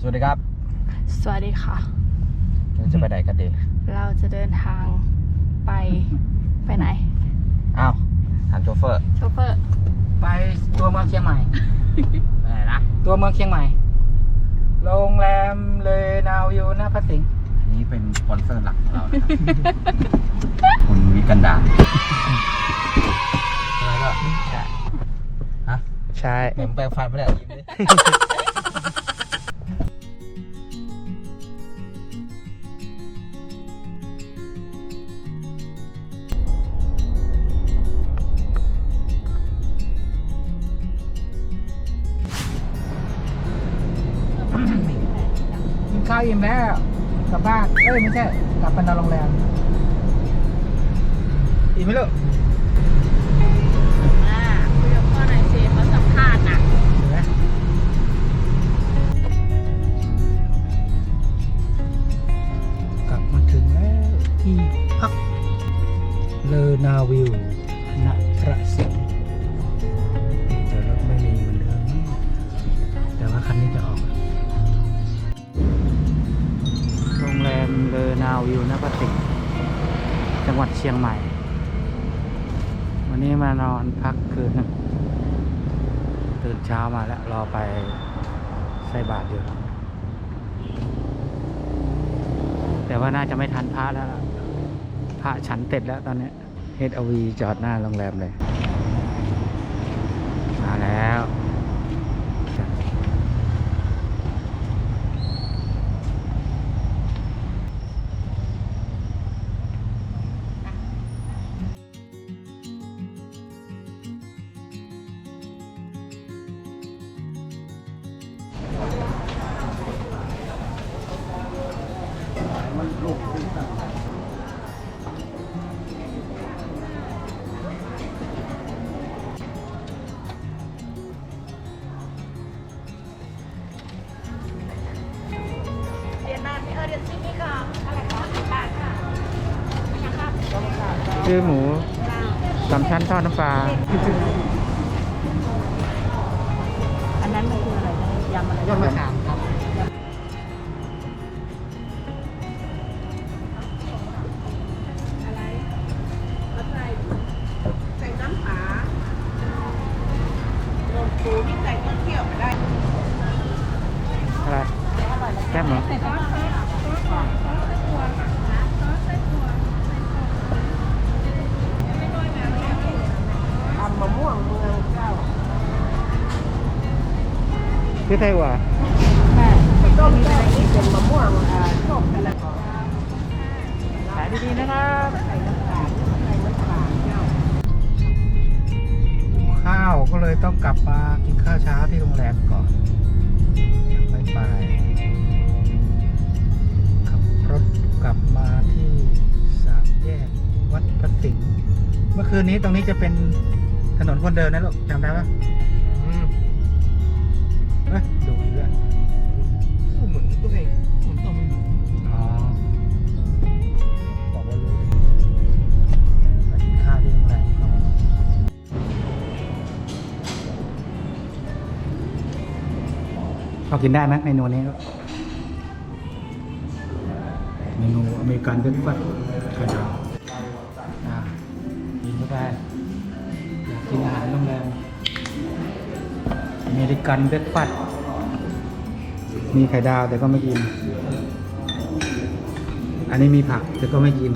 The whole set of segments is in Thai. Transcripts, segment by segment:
สวัสดีครับ สวัสดีค่ะ เราจะไปไหนกันดี เราจะเดินทางไปไปไหน อ้าวถามโชเฟอร์ โชเฟอร์ ไปตัวเมืองเชียงใหม่ไปไหนนะ ตัวเมืองเชียงใหม่ โรงแรมเลยนาวอยู่หน้าพระสิงห์อันนี้เป็นสปอนเซอร์หลักของเรานะครับ คุณวิกันดาอะไรก็ ใช่เหมือนแปลงฟันไม่ได้ยิ้มดิกินข้าวอิ่มแล้วกลับบ้านเอ้ยไม่ใช่ กลับไปนอนโรงแรมอิ่มไหมลูก พักเลอนาวิวณพระสิงห์เดี๋ยวรถไม่มีเหมือนเดิมนะแต่ว่าคันนี้จะออก โรงแรมเลอนาวิวณพระสิงห์จังหวัดเชียงใหม่ วันนี้มานอนพักคืนตื่นเช้ามาแล้วรอไปใส่บาตรอยู่แต่ว่าน่าจะไม่ทันพระแล้วล่ะ พระฉันเสร็จแล้วตอนนี้เฮดอวีจอดหน้าโรงแรมเลย มาแล้วเเออเรียนซินี่ก็อะไรคะสิบบาทค่ะนะครับชื่อหมูสามชั้นทอดน้ำปลา อันนั้นมันคืออะไรนะยำอะไรยอดมะขามครับอะไรก็ใส่ใส่น้ำปลาโดนปูนี่ใส่ต้นเที่ยวมาได้อะไรแซ่บเหร ทำมะม่วงเมืองเจ้าพี่ไทยว่าแม่ต้มอะไรนี่เป็นมะม่วงอ่าส้มอะไรก่อนขายดีๆนะครับใส่น้ำตาลใส่น้ำตาลเจ้าข้าวก็เลยต้องกลับมากินข้าวเช้า สิงห์เมื่อคืนนี้ตรงนี้จะเป็นถนนคนเดินนะลูกจำได้ปะอืมเอ้ยดูอีกแล้วเหมือนตัวเองเหมือนตัวมันอ๋อบอกว่ารู้ไปกินข้าวที่โรงแรมก่อนพอกินได้ไหมเมนูนี้ลูกเมนูอเมริกันเบรกฟาสต์ไข่ดาวอ่ากินเข้า ไปอยากกินอาหารโรงแรมอเมริกันเบรกฟาสต์มีไข่ดาวแต่ก็ไม่กิน อันนี้มีผักแต่ก็ไม่กิน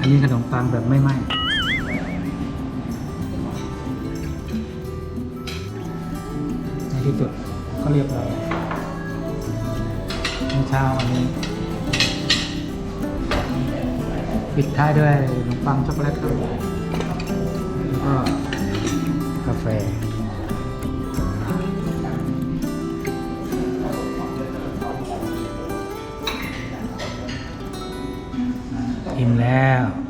อันนี้ขนมปังแบบไม่ไหม้ในที่สุดก็เรียบร้อยเช้าวันนี้ ปิดท้ายด้วยขนมปังช็อกโกแลตครับแล้วก็กาแฟอิ่มแล้ว